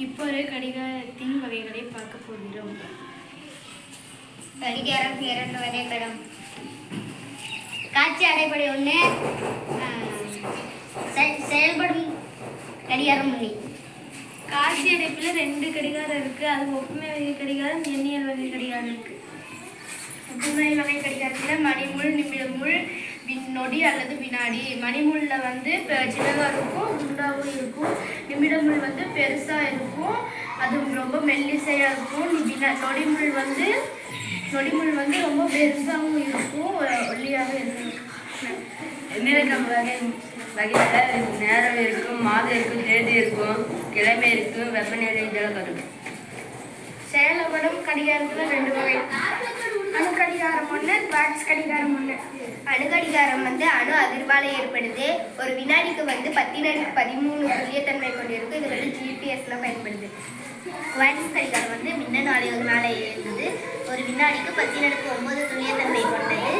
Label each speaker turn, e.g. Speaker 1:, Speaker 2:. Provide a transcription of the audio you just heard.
Speaker 1: இப்பொரு கடிகாரத்தின் வகைகளை பார்க்க போகிறோம்.
Speaker 2: கடிகாரம் இரண்டு வரைபடம் காட்சி அடைப்படை ஒன்று செயல்படும் கடிகாரம் முன்னி
Speaker 1: காட்சி அடைப்பில் ரெண்டு கடிகாரம் இருக்கு. அது ஒப்புமை வகை கடிகாரம் எண்ணியல் வகை கடிகாரம் இருக்கு.
Speaker 2: ஒப்புமை வகை கடிகாரத்தில் மணிமுள் நிமிடமுள் வின் நொடி அல்லது வினாடி. மணிமுள்ளில் வந்து பெ- சின்னதா இருக்கும் குண்டாகவும் இருக்கும். நிமிடமுள் வந்து பெருசாக இருக்கும். அது ரொம்ப மெல்லிசையாக இருக்கும். வினா நொடிமுள் வந்து நொடிமுள் வந்து ரொம்ப பெருசாகவும் இருக்கும். ஒல்லியாக இருக்கும்.
Speaker 3: எண்ணிலக்கம் வகை வகையில் நேரம் இருக்கும் மாதம் இருக்கும் தேதி இருக்கும் கிழமை இருக்கும் வெப்பநிலை இதெல்லாம் கருது
Speaker 2: செயல்படும் கடிகாரத்தில் ரெண்டு வகை அணு கடிகாரம் ஒன்று குவாட்ஸ் கடிகாரம் அணு கடிகாரம் வந்து அணு அதிர்வால ஏற்படுது. ஒரு வினாடிக்கு வந்து பத்தினடிக்கு பதிமூணு துல்லியத்தன்மை கொண்டிருக்கு இது வந்து ஜிபிஎஸ்ல பயன்படுது. குவாட்ஸ் கடிகாரம் வந்து மின்னணு அலைவுகளால் இருந்தது ஒரு வினாடிக்கு பத்தினடுக்கு ஒன்பது துல்லியத்தன்மை கொண்டது.